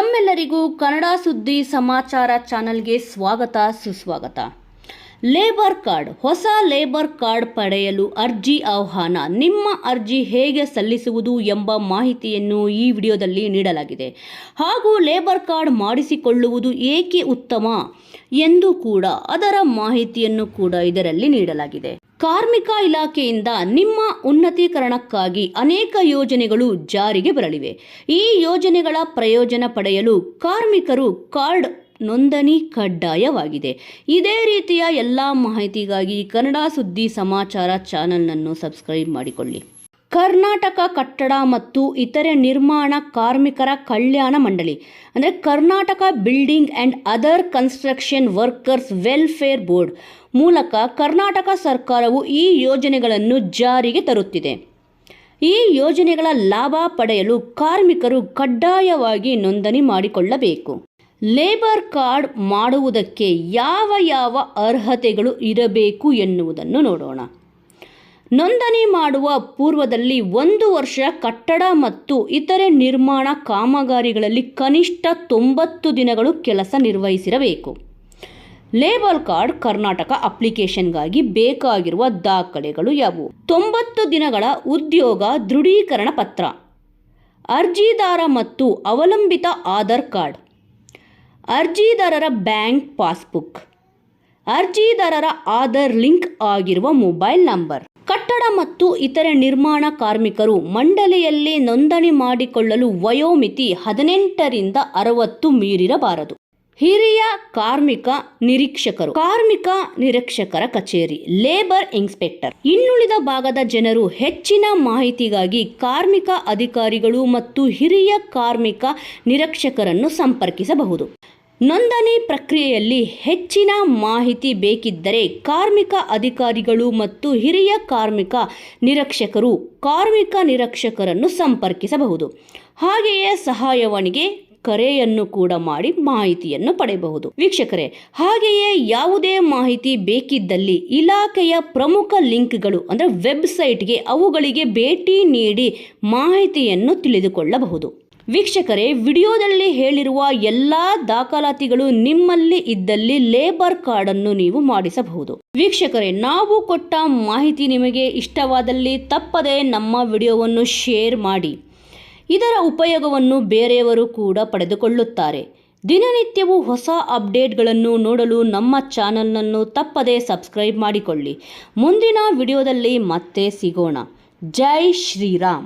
ತಮ್ಮೆಲ್ಲರಿಗೂ ಕನ್ನಡ ಸುದ್ದಿ ಸಮಾಚಾರ ಚಾನಲ್ಗೆ ಸ್ವಾಗತ ಸುಸ್ವಾಗತ. ಲೇಬರ್ ಕಾರ್ಡ್, ಹೊಸ ಲೇಬರ್ ಕಾರ್ಡ್ ಪಡೆಯಲು ಅರ್ಜಿ ಆಹ್ವಾನ. ನಿಮ್ಮ ಅರ್ಜಿ ಹೇಗೆ ಸಲ್ಲಿಸುವುದು ಎಂಬ ಮಾಹಿತಿಯನ್ನು ಈ ವಿಡಿಯೋದಲ್ಲಿ ನೀಡಲಾಗಿದೆ. ಹಾಗೂ ಲೇಬರ್ ಕಾರ್ಡ್ ಮಾಡಿಸಿಕೊಳ್ಳುವುದು ಏಕೆ ಉತ್ತಮ ಎಂದು ಕೂಡ ಅದರ ಮಾಹಿತಿಯನ್ನು ಕೂಡ ಇದರಲ್ಲಿ ನೀಡಲಾಗಿದೆ. ಕಾರ್ಮಿಕ ಇಲಾಖೆಯಿಂದ ನಿಮ್ಮ ಉನ್ನತೀಕರಣಕ್ಕಾಗಿ ಅನೇಕ ಯೋಜನೆಗಳು ಜಾರಿಗೆ ಬರಲಿವೆ. ಈ ಯೋಜನೆಗಳ ಪ್ರಯೋಜನ ಪಡೆಯಲು ಕಾರ್ಮಿಕರು ಕಾರ್ಡ್ ನೋಂದಣಿ ಕಡ್ಡಾಯವಾಗಿದೆ. ಇದೇ ರೀತಿಯ ಎಲ್ಲ ಮಾಹಿತಿಗಾಗಿ ಕನ್ನಡ ಸುದ್ದಿ ಸಮಾಚಾರ ಚಾನಲ್ನನ್ನು ಸಬ್ಸ್ಕ್ರೈಬ್ ಮಾಡಿಕೊಳ್ಳಿ. ಕರ್ನಾಟಕ ಕಟ್ಟಡ ಮತ್ತು ಇತರೆ ನಿರ್ಮಾಣ ಕಾರ್ಮಿಕರ ಕಲ್ಯಾಣ ಮಂಡಳಿ, ಅಂದರೆ Karnataka building and other construction workers welfare board ಮೂಲಕ ಕರ್ನಾಟಕ ಸರ್ಕಾರವು ಈ ಯೋಜನೆಗಳನ್ನು ಜಾರಿಗೆ ತರುತ್ತಿದೆ. ಈ ಯೋಜನೆಗಳ ಲಾಭ ಪಡೆಯಲು ಕಾರ್ಮಿಕರು ಕಡ್ಡಾಯವಾಗಿ ನೋಂದಣಿ ಮಾಡಿಕೊಳ್ಳಬೇಕು. ಲೇಬರ್ ಕಾರ್ಡ್ ಮಾಡುವುದಕ್ಕೆ ಯಾವ ಯಾವ ಅರ್ಹತೆಗಳು ಇರಬೇಕು ಎನ್ನುವುದನ್ನು ನೋಡೋಣ. ನೋಂದಣಿ ಮಾಡುವ ಪೂರ್ವದಲ್ಲಿ ಒಂದು ವರ್ಷ ಕಟ್ಟಡ ಮತ್ತು ಇತರೆ ನಿರ್ಮಾಣ ಕಾಮಗಾರಿಗಳಲ್ಲಿ ಕನಿಷ್ಠ ತೊಂಬತ್ತು ದಿನಗಳು ಕೆಲಸ ನಿರ್ವಹಿಸಿರಬೇಕು. ಲೇಬರ್ ಕಾರ್ಡ್ ಕರ್ನಾಟಕ ಅಪ್ಲಿಕೇಶನ್ಗಾಗಿ ಬೇಕಾಗಿರುವ ದಾಖಲೆಗಳು ಯಾವುವು? ತೊಂಬತ್ತು ದಿನಗಳ ಉದ್ಯೋಗ ದೃಢೀಕರಣ ಪತ್ರ, ಅರ್ಜಿದಾರ ಮತ್ತು ಅವಲಂಬಿತ ಆಧಾರ್ ಕಾರ್ಡ್ ಅರ್ಜಿದಾರರ ಬ್ಯಾಂಕ್ ಪಾಸ್ಬುಕ್. ಅರ್ಜಿದಾರರ ಆಧಾರ್ ಲಿಂಕ್ ಆಗಿರುವ ಮೊಬೈಲ್ ನಂಬರ್. ಕಟ್ಟಡ ಮತ್ತು ಇತರೆ ನಿರ್ಮಾಣ ಕಾರ್ಮಿಕರು ಮಂಡಳಿಯಲ್ಲಿ ನೋಂದಣಿ ಮಾಡಿಕೊಳ್ಳಲು ವಯೋಮಿತಿ ಹದಿನೆಂಟರಿಂದ ಅರವತ್ತು ಮೀರಿರಬಾರದು. ಹಿರಿಯ ಕಾರ್ಮಿಕ ನಿರೀಕ್ಷಕರು, ಕಾರ್ಮಿಕ ನಿರೀಕ್ಷಕರ ಕಚೇರಿ, ಲೇಬರ್ ಇನ್ಸ್ಪೆಕ್ಟರ್. ಇನ್ನುಳಿದ ಭಾಗದ ಜನರು ಹೆಚ್ಚಿನ ಮಾಹಿತಿಗಾಗಿ ಕಾರ್ಮಿಕ ಅಧಿಕಾರಿಗಳು ಮತ್ತು ಹಿರಿಯ ಕಾರ್ಮಿಕ ನಿರೀಕ್ಷಕರನ್ನು ಸಂಪರ್ಕಿಸಬಹುದು. ನೋಂದಣಿ ಪ್ರಕ್ರಿಯೆಯಲ್ಲಿ ಹೆಚ್ಚಿನ ಮಾಹಿತಿ ಬೇಕಿದ್ದರೆ ಕಾರ್ಮಿಕ ಅಧಿಕಾರಿಗಳು ಮತ್ತು ಹಿರಿಯ ಕಾರ್ಮಿಕ ನಿರೀಕ್ಷಕರು ಕಾರ್ಮಿಕ ನಿರೀಕ್ಷಕರನ್ನು ಸಂಪರ್ಕಿಸಬಹುದು. ಹಾಗೆಯೇ ಸಹಾಯವಾಣಿಗೆ ಕರೆಯನ್ನು ಕೂಡ ಮಾಡಿ ಮಾಹಿತಿಯನ್ನು ಪಡೆಯಬಹುದು. ವೀಕ್ಷಕರೇ, ಹಾಗೆಯೇ ಯಾವುದೇ ಮಾಹಿತಿ ಬೇಕಿದ್ದಲ್ಲಿ ಇಲಾಖೆಯ ಪ್ರಮುಖ ಲಿಂಕ್ಗಳು ಅಂದರೆ ವೆಬ್ಸೈಟ್ಗೆ ಅವುಗಳಿಗೆ ಭೇಟಿ ನೀಡಿ ಮಾಹಿತಿಯನ್ನು ತಿಳಿದುಕೊಳ್ಳಬಹುದು. ವೀಕ್ಷಕರೇ, ವಿಡಿಯೋದಲ್ಲಿ ಹೇಳಿರುವ ಎಲ್ಲ ದಾಖಲಾತಿಗಳು ನಿಮ್ಮಲ್ಲಿ ಇದ್ದಲ್ಲಿ ಲೇಬರ್ ಕಾರ್ಡನ್ನು ನೀವು ಮಾಡಿಸಬಹುದು. ವೀಕ್ಷಕರೇ, ನಾವು ಕೊಟ್ಟ ಮಾಹಿತಿ ನಿಮಗೆ ಇಷ್ಟವಾದಲ್ಲಿ ತಪ್ಪದೆ ನಮ್ಮ ವಿಡಿಯೋವನ್ನು ಶೇರ್ ಮಾಡಿ. ಇದರ ಉಪಯೋಗವನ್ನು ಬೇರೆಯವರು ಕೂಡ ಪಡೆದುಕೊಳ್ಳುತ್ತಾರೆ. ದಿನನಿತ್ಯವೂ ಹೊಸ ಅಪ್ಡೇಟ್ಗಳನ್ನು ನೋಡಲು ನಮ್ಮ ಚಾನಲನ್ನು ತಪ್ಪದೆ ಸಬ್ಸ್ಕ್ರೈಬ್ ಮಾಡಿಕೊಳ್ಳಿ. ಮುಂದಿನ ವಿಡಿಯೋದಲ್ಲಿ ಮತ್ತೆ ಸಿಗೋಣ. ಜೈ ಶ್ರೀರಾಮ್.